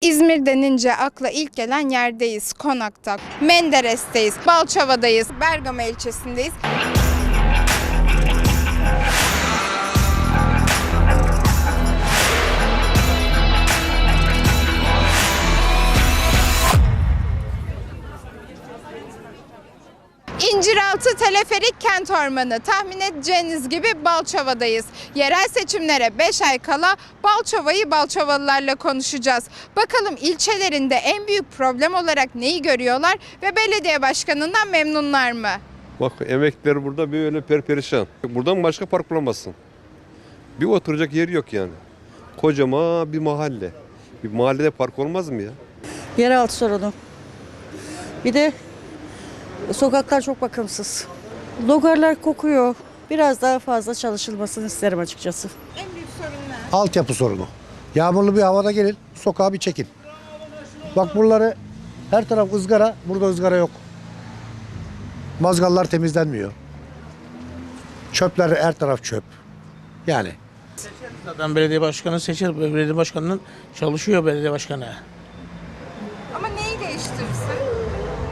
İzmir denince akla ilk gelen yerdeyiz. Konak'ta, Menderes'teyiz, Balçova'dayız, Bergama ilçesindeyiz. İnciraltı Teleferik Kent Ormanı. Tahmin edeceğiniz gibi Balçova'dayız. Yerel seçimlere 5 ay kala Balçova'yı Balçovalılarla konuşacağız. Bakalım ilçelerinde en büyük problem olarak neyi görüyorlar ve belediye başkanından memnunlar mı? Bak emekliler burada böyle perperişan. Buradan başka park bulamazsın. Bir oturacak yer yok yani. Kocaman bir mahalle. Bir mahallede park olmaz mı ya? Yeraltı sorunu. Bir de sokaklar çok bakımsız. Logarlar kokuyor. Biraz daha fazla çalışılmasını isterim açıkçası. En büyük sorun ne? Altyapı sorunu. Yağmurlu bir havada gelin, sokağa bir çekin. Bak buraları her taraf ızgara, burada ızgara yok. Mazgallar temizlenmiyor. Çöpler her taraf çöp. Yani Zaten belediye başkanı seçer. Belediye başkanının çalışıyor belediye başkanı. Ama neyi değiştirirsin?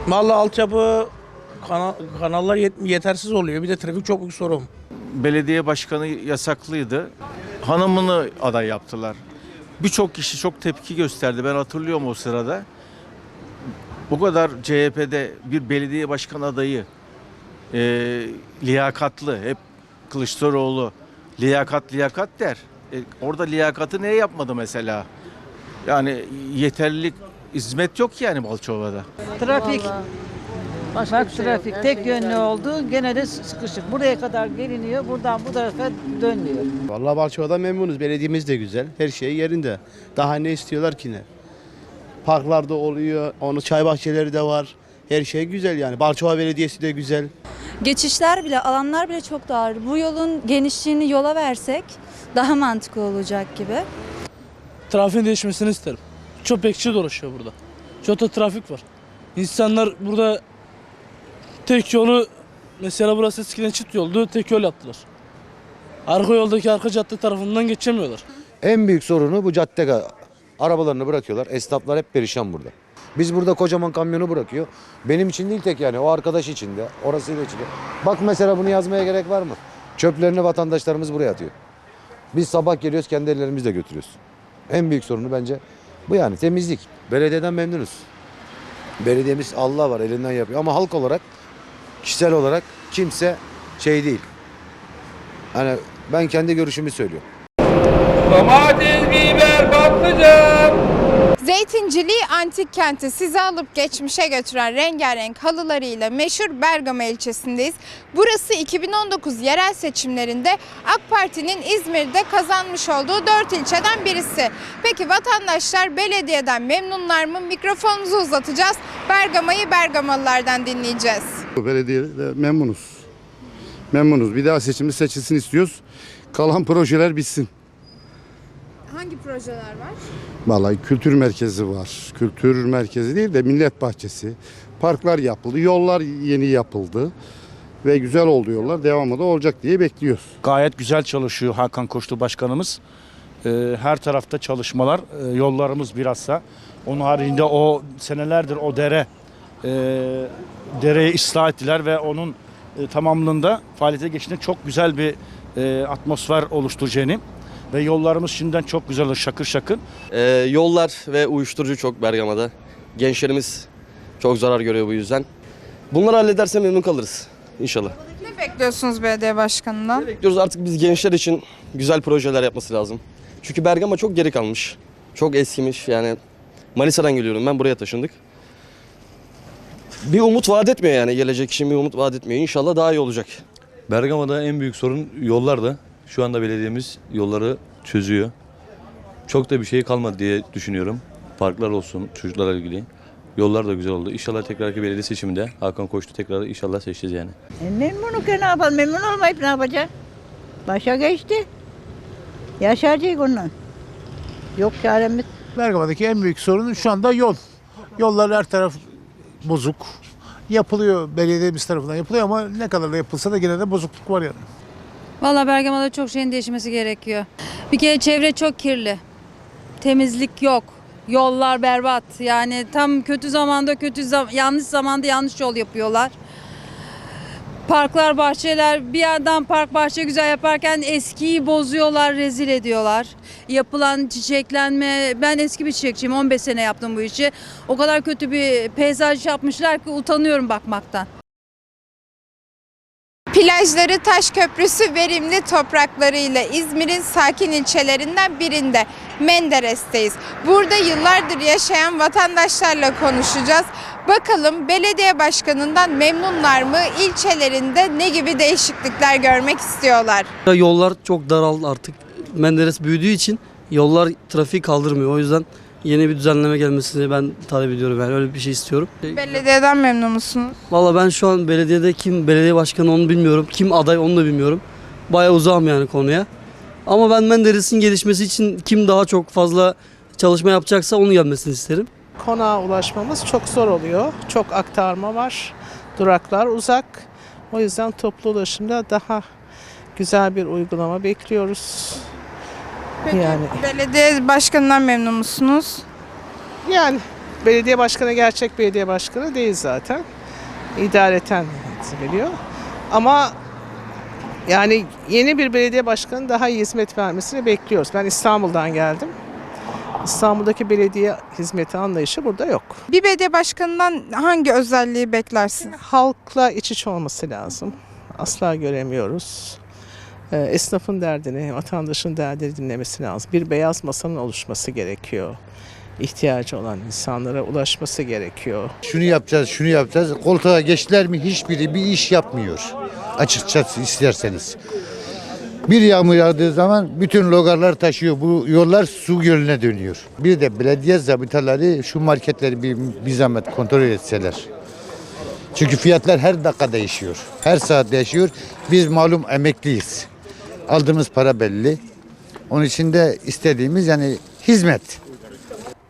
Vallahi altyapı kana- kanallar yet- yetersiz oluyor. Bir de trafik çok büyük sorun. belediye başkanı yasaklıydı. Hanımını aday yaptılar. Birçok kişi çok tepki gösterdi. Ben hatırlıyorum o sırada. Bu kadar CHP'de bir belediye başkan adayı e, liyakatlı. Hep Kılıçdaroğlu liyakat liyakat der. E, orada liyakatı ne yapmadı mesela? Yani yeterlilik hizmet yok yani Balçova'da. Trafik. Bak trafik tek yönlü oldu gene de sıkışık. Buraya kadar geliniyor buradan bu tarafa dönüyor. Vallahi Balçova'da memnunuz. Belediyemiz de güzel. Her şey yerinde. Daha ne istiyorlar ki ne? Parklarda oluyor. Onun çay bahçeleri de var. Her şey güzel yani. Balçova Belediyesi de güzel. Geçişler bile, alanlar bile çok dar. Bu yolun genişliğini yola versek daha mantıklı olacak gibi. trafiğin değişmesini isterim. Çok bekçi dolaşıyor burada. Çok da trafik var. İnsanlar burada tek yolu mesela burası eskiden çift yoldu tek yol yaptılar. Arka yoldaki arka cadde tarafından geçemiyorlar. en büyük sorunu bu cadde arabalarını bırakıyorlar. Esnaflar hep perişan burada. Biz burada kocaman kamyonu bırakıyor. Benim için değil tek yani o arkadaş için de orasıyla için de. Bak mesela bunu yazmaya gerek var mı? Çöplerini vatandaşlarımız buraya atıyor. Biz sabah geliyoruz kendi ellerimizle götürüyoruz. En büyük sorunu bence bu yani temizlik. Belediyeden memnunuz. Belediyemiz Allah var elinden yapıyor ama halk olarak kişisel olarak kimse şey değil. Hani ben kendi görüşümü söylüyorum. Zeytinciliği antik kenti sizi alıp geçmişe götüren rengarenk halılarıyla meşhur Bergama ilçesindeyiz. Burası 2019 yerel seçimlerinde AK Parti'nin İzmir'de kazanmış olduğu 4 ilçeden birisi. Peki vatandaşlar belediyeden memnunlar mı? Mikrofonumuzu uzatacağız. Bergama'yı Bergamalılardan dinleyeceğiz. Belediyede memnunuz. Memnunuz. Bir daha seçimde seçilsin istiyoruz. Kalan projeler bitsin. Hangi projeler var? Vallahi kültür merkezi var. Kültür merkezi değil de millet bahçesi. Parklar yapıldı. Yollar yeni yapıldı. Ve güzel oldu yollar. Devamı da olacak diye bekliyoruz. Gayet güzel çalışıyor Hakan Koçlu Başkanımız. Ee, her tarafta çalışmalar, e, yollarımız bilhassa. Onun haricinde o senelerdir o dere, e, dereyi ıslah ettiler ve onun e, tamamlığında faaliyete geçtiğinde çok güzel bir e, atmosfer oluşturacağını ve yollarımız şimdiden çok güzel şakır şakır. Ee, yollar ve uyuşturucu çok Bergama'da. Gençlerimiz çok zarar görüyor bu yüzden. Bunları hallederse memnun kalırız inşallah. Ne bekliyorsunuz belediye başkanından? Bekliyoruz artık biz gençler için güzel projeler yapması lazım. Çünkü Bergama çok geri kalmış. Çok eskimiş yani. Manisa'dan geliyorum ben buraya taşındık. Bir umut vaat etmiyor yani gelecek için bir umut vaat etmiyor. İnşallah daha iyi olacak. Bergama'da en büyük sorun yollarda. Şu anda belediyemiz yolları çözüyor. Çok da bir şey kalmadı diye düşünüyorum. Parklar olsun çocuklarla ilgili. Yollar da güzel oldu. İnşallah tekrarki belediye seçiminde Hakan Koçtu tekrar inşallah seçeceğiz yani. E, memnunum ki ne yapalım memnun olmayıp ne yapacağız? Başa geçti. Yaşayacak ondan. Yok çaremiz. Bergama'daki en büyük sorun şu anda yol. Yollar her taraf bozuk. Yapılıyor belediyemiz tarafından yapılıyor ama ne kadar da yapılsa da yine de bozukluk var yani. Valla Bergama'da çok şeyin değişmesi gerekiyor. Bir kere çevre çok kirli. Temizlik yok. Yollar berbat. Yani tam kötü zamanda kötü zam- yanlış zamanda yanlış yol yapıyorlar. Parklar, bahçeler bir yandan park bahçe güzel yaparken eskiyi bozuyorlar, rezil ediyorlar. Yapılan çiçeklenme, ben eski bir çiçekçiyim 15 sene yaptım bu işi. O kadar kötü bir peyzaj yapmışlar ki utanıyorum bakmaktan. Plajları, taş köprüsü, verimli topraklarıyla İzmir'in sakin ilçelerinden birinde Menderes'teyiz. Burada yıllardır yaşayan vatandaşlarla konuşacağız. Bakalım belediye başkanından memnunlar mı? İlçelerinde ne gibi değişiklikler görmek istiyorlar? Yollar çok daraldı artık. Menderes büyüdüğü için yollar trafiği kaldırmıyor. O yüzden yeni bir düzenleme gelmesini ben talep ediyorum. Yani öyle bir şey istiyorum. Belediyeden memnun musunuz? Valla ben şu an belediyede kim belediye başkanı onu bilmiyorum. Kim aday onu da bilmiyorum. Bayağı uzağım yani konuya. Ama ben Menderes'in gelişmesi için kim daha çok fazla çalışma yapacaksa onu gelmesini isterim. Konağa ulaşmamız çok zor oluyor. Çok aktarma var. Duraklar uzak. O yüzden toplu ulaşımda daha güzel bir uygulama bekliyoruz. Peki Yani. belediye başkanından memnun musunuz? Yani belediye başkanı gerçek belediye başkanı değil zaten. İdareten veriyor. Ama yani yeni bir belediye başkanı daha iyi hizmet vermesini bekliyoruz. Ben İstanbul'dan geldim. İstanbul'daki belediye hizmeti anlayışı burada yok. Bir belediye başkanından hangi özelliği beklersiniz? Halkla iç içe olması lazım. Asla göremiyoruz. Ee, Esnafın derdini, vatandaşın derdini dinlemesi lazım. Bir beyaz masanın oluşması gerekiyor. İhtiyacı olan insanlara ulaşması gerekiyor. Şunu yapacağız, şunu yapacağız. Koltuğa geçtiler mi hiçbiri bir iş yapmıyor. Açıkçası isterseniz. Bir yağmur yağdığı zaman bütün logarlar taşıyor. Bu yollar su gölüne dönüyor. Bir de belediye zabıtaları şu marketleri bir, bir zahmet kontrol etseler. Çünkü fiyatlar her dakika değişiyor. Her saat değişiyor. Biz malum emekliyiz. Aldığımız para belli. Onun için de istediğimiz yani hizmet.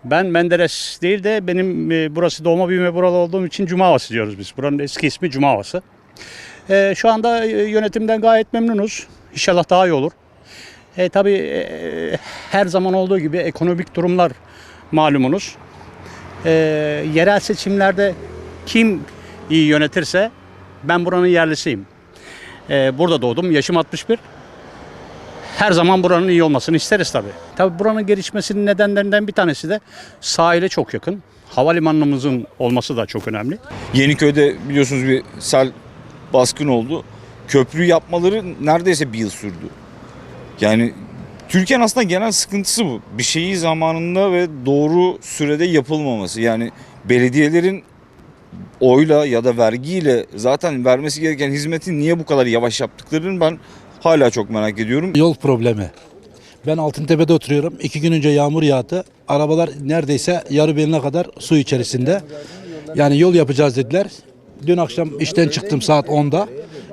Ben Menderes değil de benim e, burası doğma büyüme buralı olduğum için Cuma Havası diyoruz biz. Buranın eski ismi Cuma Havası. E, şu anda e, yönetimden gayet memnunuz. İnşallah daha iyi olur. E, tabii e, her zaman olduğu gibi ekonomik durumlar malumunuz. E, yerel seçimlerde kim iyi yönetirse ben buranın yerlisiyim. E, burada doğdum. Yaşım 61 her zaman buranın iyi olmasını isteriz tabii. Tabii buranın gelişmesinin nedenlerinden bir tanesi de sahile çok yakın. Havalimanımızın olması da çok önemli. Yeniköy'de biliyorsunuz bir sel baskın oldu. Köprü yapmaları neredeyse bir yıl sürdü. Yani Türkiye'nin aslında genel sıkıntısı bu. Bir şeyi zamanında ve doğru sürede yapılmaması. Yani belediyelerin oyla ya da vergiyle zaten vermesi gereken hizmeti niye bu kadar yavaş yaptıklarını ben hala çok merak ediyorum. Yol problemi. Ben Altıntepe'de oturuyorum. İki gün önce yağmur yağdı. Arabalar neredeyse yarı beline kadar su içerisinde. Yani yol yapacağız dediler. Dün akşam işten çıktım saat 10'da.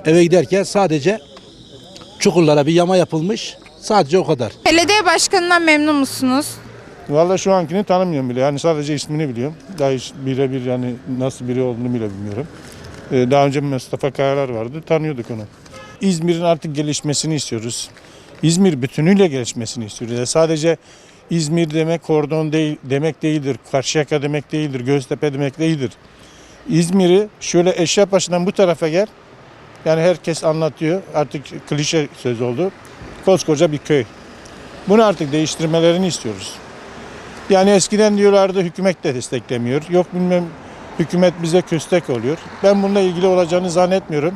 Eve giderken sadece çukurlara bir yama yapılmış. Sadece o kadar. Belediye başkanından memnun musunuz? Vallahi şu ankini tanımıyorum bile. Yani sadece ismini biliyorum. Daha hiç birebir yani nasıl biri olduğunu bile bilmiyorum. Ee, daha önce Mustafa Kayalar vardı. Tanıyorduk onu. İzmir'in artık gelişmesini istiyoruz. İzmir bütünüyle gelişmesini istiyoruz. Yani sadece İzmir demek kordon değil, demek değildir. Karşıyaka demek değildir. Göztepe demek değildir. İzmir'i şöyle Eşrefpaşa'dan bu tarafa gel. Yani herkes anlatıyor. Artık klişe söz oldu. Koskoca bir köy. Bunu artık değiştirmelerini istiyoruz. Yani eskiden diyorlardı hükümet de desteklemiyor. Yok bilmem hükümet bize köstek oluyor. Ben bununla ilgili olacağını zannetmiyorum.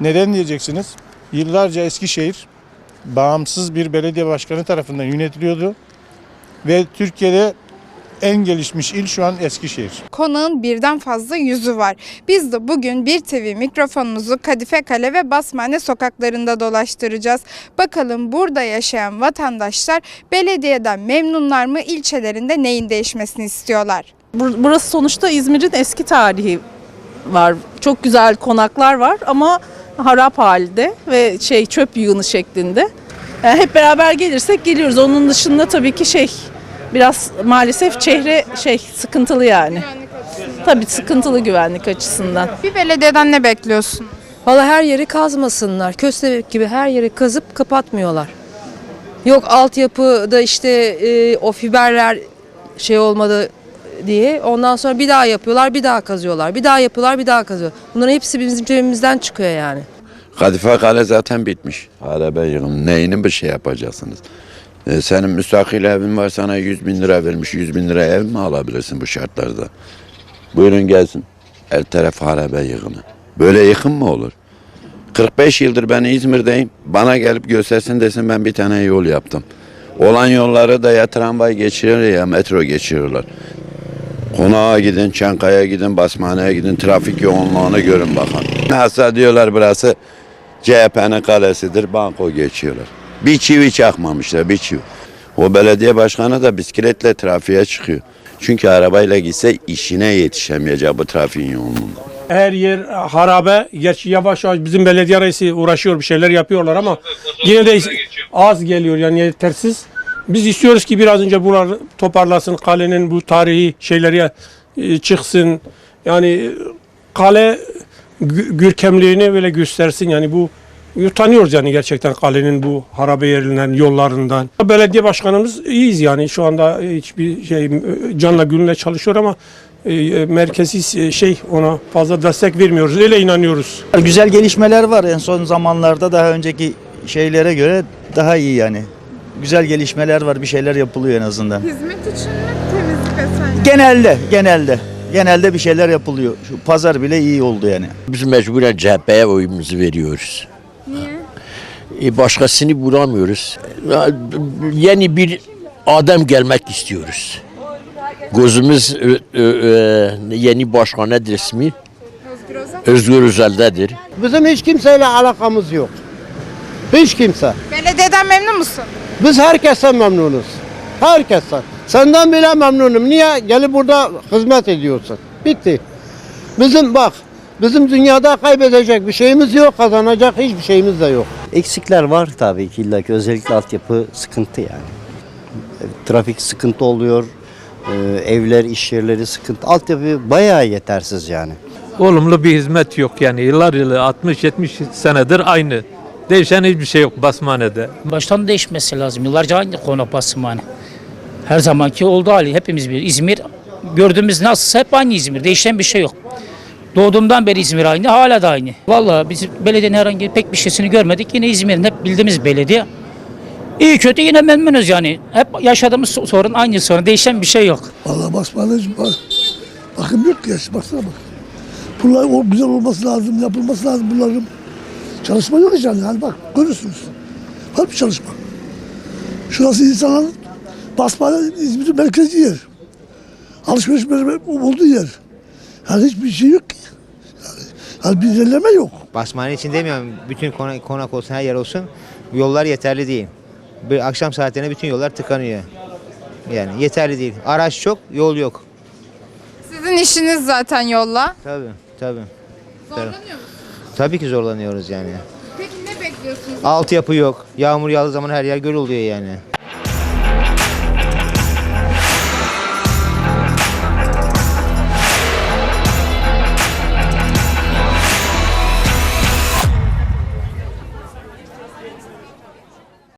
Neden diyeceksiniz? Yıllarca Eskişehir bağımsız bir belediye başkanı tarafından yönetiliyordu. Ve Türkiye'de en gelişmiş il şu an Eskişehir. Konağın birden fazla yüzü var. Biz de bugün bir TV mikrofonumuzu Kadife Kale ve Basmane sokaklarında dolaştıracağız. Bakalım burada yaşayan vatandaşlar belediyeden memnunlar mı? İlçelerinde neyin değişmesini istiyorlar? Bur- Burası sonuçta İzmir'in eski tarihi var. Çok güzel konaklar var ama harap halde ve şey çöp yığını şeklinde. Yani hep beraber gelirsek geliyoruz. Onun dışında tabii ki şey biraz maalesef çehre şey sıkıntılı yani. Tabii sıkıntılı güvenlik açısından. Bir belediyeden ne bekliyorsun? Valla her yeri kazmasınlar. Köstebek gibi her yeri kazıp kapatmıyorlar. Yok altyapıda işte e, o fiberler şey olmadı diye. Ondan sonra bir daha yapıyorlar, bir daha kazıyorlar. Bir daha yapıyorlar, bir daha kazıyor. Bunların hepsi bizim cebimizden çıkıyor yani. Kadife Kale zaten bitmiş. Harabe yığın. Neyini bir şey yapacaksınız? E, senin müstakil evin var sana 100 bin lira vermiş. 100 bin lira ev mi alabilirsin bu şartlarda? Buyurun gelsin. Her taraf harabe yığını. Böyle yıkım mı olur? 45 yıldır ben İzmir'deyim. Bana gelip göstersin desin ben bir tane yol yaptım. Olan yolları da ya tramvay geçiriyor ya metro geçiriyorlar. Konağa gidin, Çankaya gidin, Basmane'ye gidin, trafik yoğunluğunu görün bakın. Nasıl diyorlar burası CHP'nin kalesidir, banko geçiyorlar. Bir çivi çakmamışlar, bir çivi. O belediye başkanı da bisikletle trafiğe çıkıyor. Çünkü arabayla gitse işine yetişemeyecek bu trafiğin yoğunluğunda. Her yer harabe. Gerçi yavaş yavaş bizim belediye reisi uğraşıyor bir şeyler yapıyorlar ama yine de az geliyor yani yetersiz. Biz istiyoruz ki biraz önce buralar toparlasın. Kalenin bu tarihi şeyleri e, çıksın. Yani e, kale görkemliğini böyle göstersin. Yani bu utanıyoruz yani gerçekten kalenin bu harabe yerinden, yollarından. Belediye başkanımız iyiyiz yani şu anda hiçbir şey e, canla gönülle çalışıyor ama merkezi şey ona fazla destek vermiyoruz. Öyle inanıyoruz. Güzel gelişmeler var en son zamanlarda daha önceki şeylere göre daha iyi yani. Güzel gelişmeler var bir şeyler yapılıyor en azından. Hizmet için mi? Temizlik vesaire. Genelde genelde genelde bir şeyler yapılıyor. Şu pazar bile iyi oldu yani. Biz mecburen CHP'ye oyumuzu veriyoruz. Niye? E başkasını bulamıyoruz. Yeni bir adam gelmek istiyoruz. Gözümüz ö- ö- ö, yeni başkan nedir ismi? Özgür Özel. Özgür Özel'dedir. Bizim hiç kimseyle alakamız yok. Hiç kimse. Belediyeden memnun musun? Biz herkesten memnunuz. Herkesten. Senden bile memnunum. Niye? Gelip burada hizmet ediyorsun. Bitti. Bizim bak, bizim dünyada kaybedecek bir şeyimiz yok, kazanacak hiçbir şeyimiz de yok. Eksikler var tabii ki illa ki özellikle altyapı sıkıntı yani. Trafik sıkıntı oluyor, e, evler, iş yerleri sıkıntı. Altyapı bayağı yetersiz yani. Olumlu bir hizmet yok yani yıllar yılı 60-70 senedir aynı. Değişen hiçbir şey yok Basmane'de. Baştan değişmesi lazım. Yıllarca aynı konu basımhane. Her zamanki oldu hali. Hepimiz bir İzmir gördüğümüz nasılsa hep aynı İzmir. Değişen bir şey yok. Doğduğumdan beri İzmir aynı, hala da aynı. Vallahi biz belediyenin herhangi pek bir şeysini görmedik. Yine İzmir'in hep bildiğimiz belediye. İyi kötü yine memnunuz yani. Hep yaşadığımız sorun aynı sorun. Değişen bir şey yok. Vallahi basmanız bak. Bakım yok ki ya. Baksana bak. Bunlar o güzel olması lazım, yapılması lazım bunların. Çalışma yok hiç yani. yani bak görürsünüz. Var bir çalışma. Şurası insanların basmane İzmir'in merkezi yer. Alışveriş olduğu yer. Yani hiçbir şey yok ki. Yani, yani bir ilerleme yok. Basmane için demiyorum. Bütün konak, konak olsun, her yer olsun. Yollar yeterli değil. Bir akşam saatlerine bütün yollar tıkanıyor. Yani yeterli değil. Araç çok, yol yok. Sizin işiniz zaten yolla. Tabii, tabii. Zorlanıyor musunuz? Tabii ki zorlanıyoruz yani. Peki ne bekliyorsunuz? Altyapı yok. Yağmur yağdığı zaman her yer göl oluyor yani.